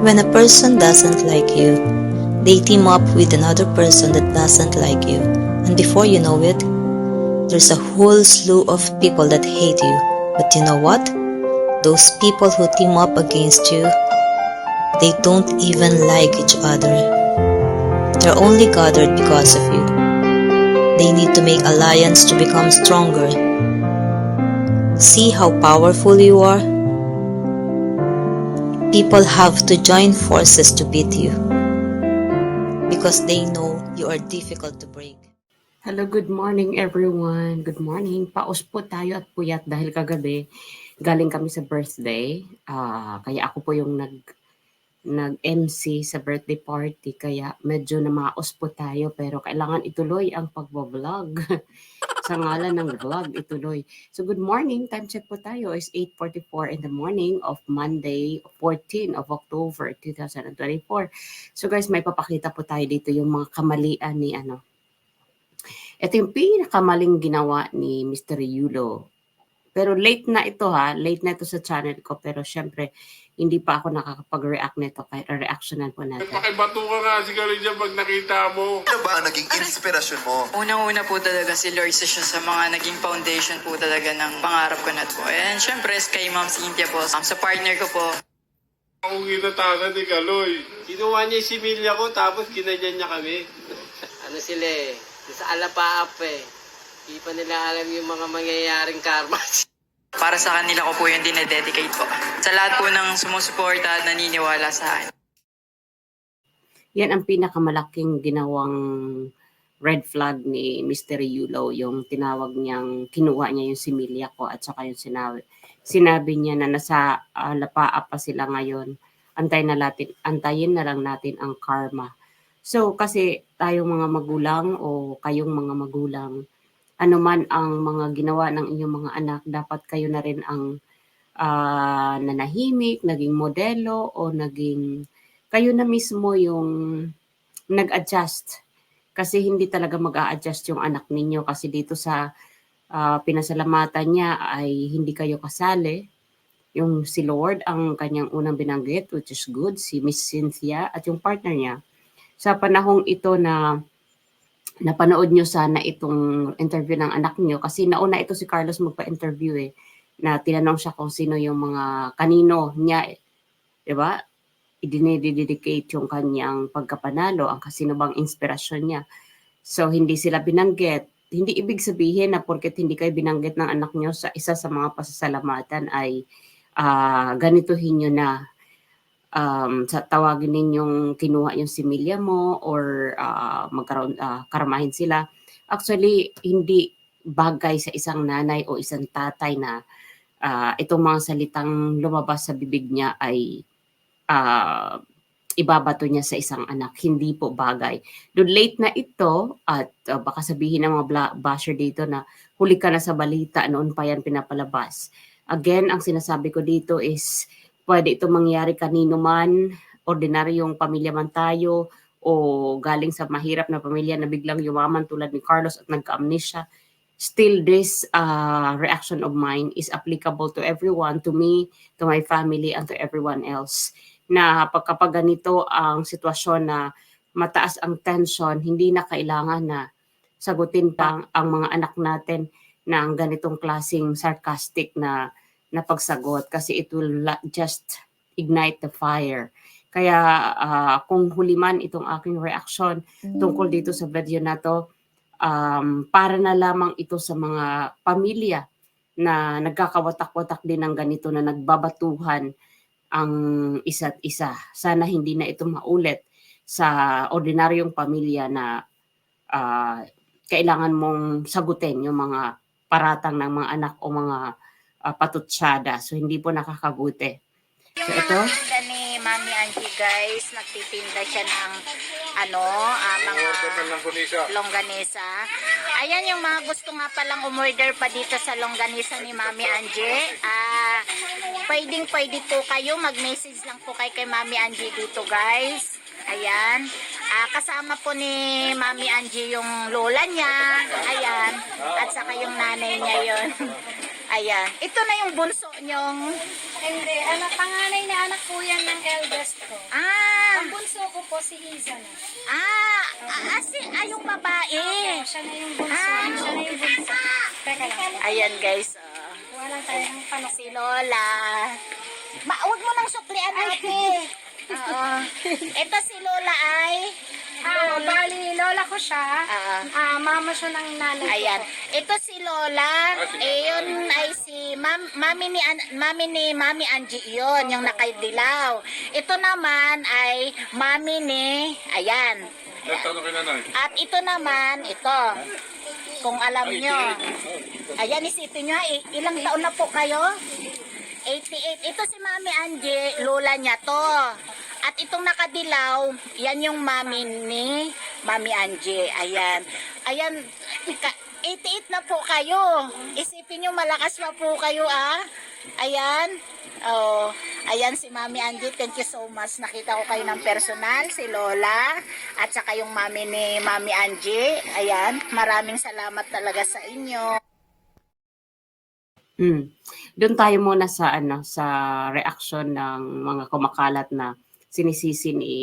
When a person doesn't like you, they team up with another person that doesn't like you. And before you know it, there's a whole slew of people that hate you. But you know what? Those people who team up against you, they don't even like each other. They're only gathered because of you. They need to make alliance to become stronger. See how powerful you are? People have to join forces to beat you because they know you are difficult to break. Hello, good morning everyone. Good morning. Paus po tayo at puyat dahil kagabi galing kami sa birthday. Ah, kaya ako po yung nag nag-MC sa birthday party kaya medyo namaos po tayo pero kailangan ituloy ang pagbo-vlog. sa ngalan ng vlog ituloy. So good morning. Time check po tayo is 8:44 in the morning of Monday, 14 of October 2024. So guys, may papakita po tayo dito yung mga kamalian ni ano ito yung pinakamaling ginawa ni Mr. Yulo. Pero late na ito ha, late na ito sa channel ko. Pero syempre, hindi pa ako nakakapag-react nito. Kaya reactionan po natin. Pakibato ka nga siguro dyan pag nakita mo. Ano ba ang naging inspirasyon mo? Unang-una po talaga si Lord sa siya sa mga naging foundation po talaga ng pangarap ko na po. And syempre kay Ma'am Cynthia po, um, sa partner ko po, Ako ginatasan ni Kaloy. Kinuha niya yung similya ko tapos ginanyan niya kami. ano sila eh, sa alapaap eh. Hindi pa nila alam yung mga mangyayaring karma. para sa kanila ko po yung dinededicate po. Sa lahat po ng sumusuporta at naniniwala sa akin. Yan ang pinakamalaking ginawang red flag ni Mr. Yulo, yung tinawag niyang, kinuha niya yung similya ko at saka yung sinabi, sinabi niya na nasa uh, lapaa pa sila ngayon. Antay na natin, antayin na lang natin ang karma. So, kasi tayong mga magulang o kayong mga magulang, ano man ang mga ginawa ng inyong mga anak, dapat kayo na rin ang ah, nanahimik, naging modelo o naging kayo na mismo yung nag-adjust. Kasi hindi talaga mag adjust yung anak ninyo kasi dito sa ah, pinasalamatan niya ay hindi kayo kasali. Yung si Lord ang kanyang unang binanggit which is good, si Miss Cynthia at yung partner niya. Sa panahong ito na napanood nyo sana itong interview ng anak nyo kasi nauna ito si Carlos magpa-interview eh na tinanong siya kung sino yung mga kanino niya eh. 'di ba? Idinededicate yung kanyang pagkapanalo, ang kasino bang inspirasyon niya. So hindi sila binanggit. Hindi ibig sabihin na porket hindi kayo binanggit ng anak nyo sa isa sa mga pasasalamatan ay ah, ganituhin nyo na um, sa tawagin ninyong kinuha yung similya mo or ah, magkaroon ah, karamahin sila. Actually, hindi bagay sa isang nanay o isang tatay na ah, itong mga salitang lumabas sa bibig niya ay ah, ibabato niya sa isang anak. Hindi po bagay. Doon late na ito at ah, baka sabihin ng mga basher dito na huli ka na sa balita, noon pa yan pinapalabas. Again, ang sinasabi ko dito is pwede ito mangyari kanino man, ordinaryong pamilya man tayo, o galing sa mahirap na pamilya na biglang yumaman tulad ni Carlos at nagka-amnesia, still this uh, reaction of mine is applicable to everyone, to me, to my family, and to everyone else. Na pag kapag ganito ang sitwasyon na mataas ang tension, hindi na kailangan na sagutin pa ang mga anak natin ng ganitong klasing sarcastic na na pagsagot kasi it will just ignite the fire. Kaya ah, kung huli man itong aking reaction tungkol dito sa video na to, um, para na lamang ito sa mga pamilya na nagkakawatak-watak din ng ganito na nagbabatuhan ang isa't isa. Sana hindi na ito maulit sa ordinaryong pamilya na ah, kailangan mong sagutin yung mga paratang ng mga anak o mga uh, patutsada. So, hindi po nakakabuti. So, ito, Tinda ni Mami Angie guys, nagtitinda siya ng ano, ah, mga longganisa. Ayan yung mga gusto nga palang umorder pa dito sa longganisa ni Mami Angie. Ah, pwedeng pwede po kayo mag-message lang po kay kay Mami Angie dito guys. Ayan. Ah, kasama po ni Mami Angie yung lola niya. Ayan. At saka yung nanay niya yon. Ayan. Ito na yung bunso nyong... Hindi, anak, panganay na anak po yan ng eldest ko. Ah! Ang bunso ko po si Iza na. Ah! Ah, si, ah, yung babae. Siya na yung bunso. Ah. Siya na yung bunso. Teka lang. Ayan guys. ah. Walang tayo ng panok. si Lola. Ma, huwag mo nang suklian ate. Oo. Ito si Lola ay... Ah, bali, lola ko siya. Ah. Ah, mama siya ng nanay ko Ayan. Ito si Lola. Eh, yun ay si mam, mami ni An- mami ni Mami Angie yun, yung nakaidilaw. Ito naman ay mami ni ayan. Nagtanong kay nanay. At ito naman, ito. Kung alam nyo. Ayan, isipin nyo, i- ilang taon na po kayo? 88. Ito si Mami Angie, lola niya to. At itong nakadilaw, yan yung mami ni Mami Angie. Ayan. Ayan, ka- 88 na po kayo. Isipin nyo, malakas pa po kayo, ah. Ayan. Oh, ayan si Mami Angie. Thank you so much. Nakita ko kayo ng personal, si Lola. At saka yung mami ni Mami Angie. Ayan. Maraming salamat talaga sa inyo. Mm. Doon tayo muna sa ano sa reaction ng mga kumakalat na sinisisi ni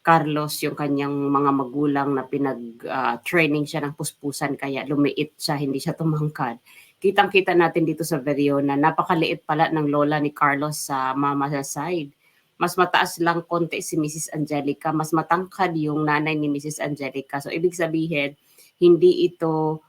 Carlos yung kanyang mga magulang na pinag-training siya ng puspusan kaya lumiit siya, hindi siya tumangkad. Kitang-kita natin dito sa video na napakaliit pala ng lola ni Carlos sa mama sa side. Mas mataas lang konti si Mrs. Angelica, mas matangkad yung nanay ni Mrs. Angelica. So ibig sabihin, hindi ito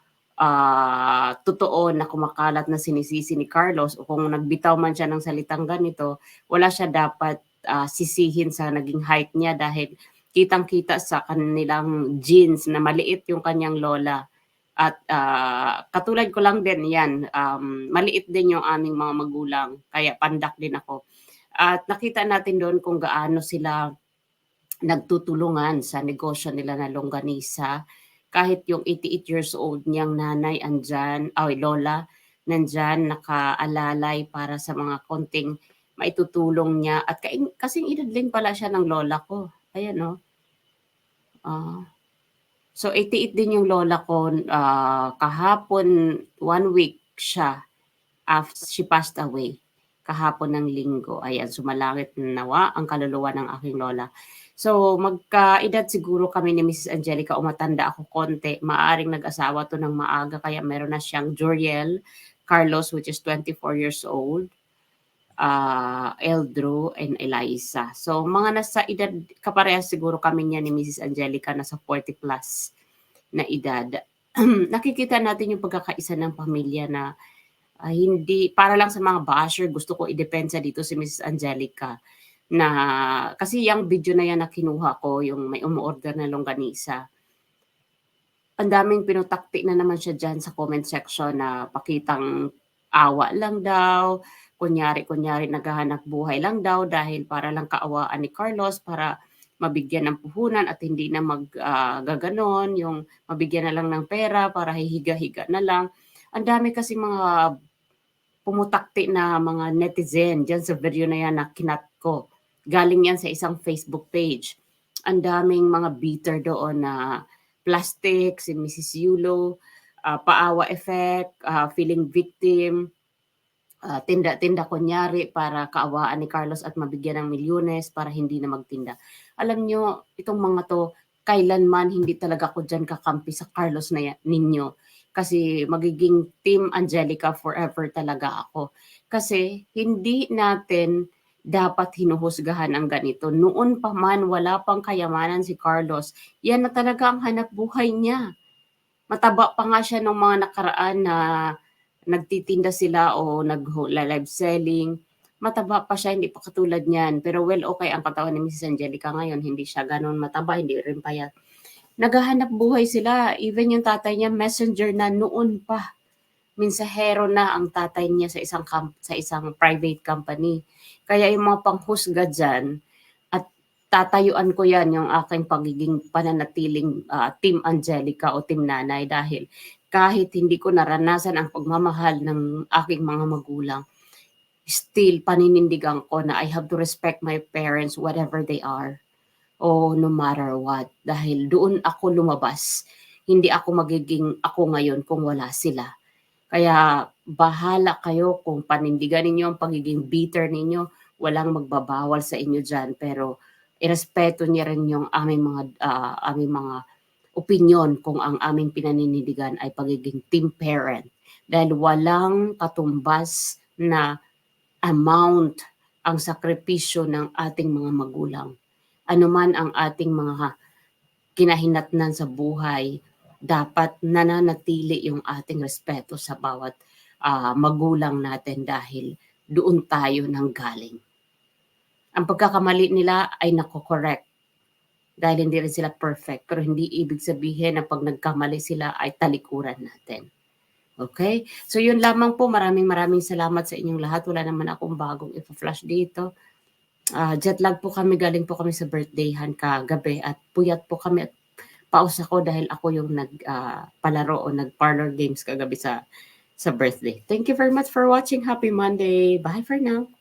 ah totoo na kumakalat na sinisisi ni Carlos o kung nagbitaw man siya ng salitang ganito, wala siya dapat ah, sisihin sa naging height niya dahil kitang-kita sa kanilang genes na maliit yung kanyang lola. At ah, katulad ko lang din yan, um, maliit din yung aming mga magulang, kaya pandak din ako. At nakita natin doon kung gaano sila nagtutulungan sa negosyo nila na longganisa kahit yung 88 years old niyang nanay andyan, ay lola, nandyan, nakaalalay para sa mga konting maitutulong niya. At kaing, kasing din pala siya ng lola ko. Ayan, no? Ah. so, 88 din yung lola ko. ah, kahapon, one week siya after she passed away. Kahapon ng linggo. Ayan, sumalangit na nawa ang kaluluwa ng aking lola. So, magkaedad siguro kami ni Mrs. Angelica o matanda ako konti. Maaring nag-asawa to ng maaga kaya meron na siyang Joriel Carlos which is 24 years old. Uh, Eldro and Eliza. So, mga nasa edad, kaparehas siguro kami niya ni Mrs. Angelica, nasa 40 plus na edad. Nakikita natin yung pagkakaisa ng pamilya na ah, hindi, para lang sa mga basher, gusto ko idepensa dito si Mrs. Angelica na kasi yung video na yan na kinuha ko, yung may umuorder na longganisa, ang daming pinutakti na naman siya dyan sa comment section na pakitang awa lang daw, kunyari-kunyari naghahanap buhay lang daw dahil para lang kaawaan ni Carlos para mabigyan ng puhunan at hindi na maggaganon, yung mabigyan na lang ng pera para hihiga-higa na lang. Ang dami kasi mga pumutakti na mga netizen dyan sa video na yan na kinat ko. Galing yan sa isang Facebook page. Ang daming mga beater doon na plastic, si Mrs. Yulo, ah, paawa effect, ah, feeling victim, ah, tinda-tinda kunyari para kaawaan ni Carlos at mabigyan ng milyones para hindi na magtinda. Alam nyo, itong mga to, kailanman hindi talaga ako dyan kakampi sa Carlos na yan, ninyo. Kasi magiging Team Angelica forever talaga ako. Kasi hindi natin dapat hinuhusgahan ang ganito. Noon pa man, wala pang kayamanan si Carlos. Yan na talaga ang hanap buhay niya. Mataba pa nga siya nung mga nakaraan na nagtitinda sila o nag-live selling. Mataba pa siya, hindi pa katulad niyan. Pero well, okay ang katawan ni Mrs. Angelica ngayon. Hindi siya ganun mataba, hindi rin payat. Naghahanap buhay sila. Even yung tatay niya, messenger na noon pa. Minsahero na ang tatay niya sa isang com- sa isang private company. Kaya yung mga panghusga dyan, at tatayuan ko yan yung aking pagiging pananatiling ah, Team Angelica o Team Nanay dahil kahit hindi ko naranasan ang pagmamahal ng aking mga magulang, still paninindigan ko na I have to respect my parents whatever they are o no matter what. Dahil doon ako lumabas. Hindi ako magiging ako ngayon kung wala sila. Kaya bahala kayo kung panindigan ninyo ang pagiging bitter ninyo, walang magbabawal sa inyo dyan, pero irespeto niya rin yung aming mga, ah, aming mga opinion kung ang aming pinaninindigan ay pagiging team parent. Dahil walang katumbas na amount ang sakripisyo ng ating mga magulang. Ano man ang ating mga kinahinatnan sa buhay, dapat nananatili yung ating respeto sa bawat ah, magulang natin dahil doon tayo nang galing. Ang pagkakamali nila ay nako-correct dahil hindi rin sila perfect pero hindi ibig sabihin na pag nagkamali sila ay talikuran natin. Okay? So yun lamang po. Maraming maraming salamat sa inyong lahat. Wala naman akong bagong ipa-flash dito. Ah, jet lag po kami. Galing po kami sa birthdayhan kagabi at puyat po kami at paus ako dahil ako yung nag ah, palaro o nag parlor games kagabi sa sa birthday. Thank you very much for watching. Happy Monday. Bye for now.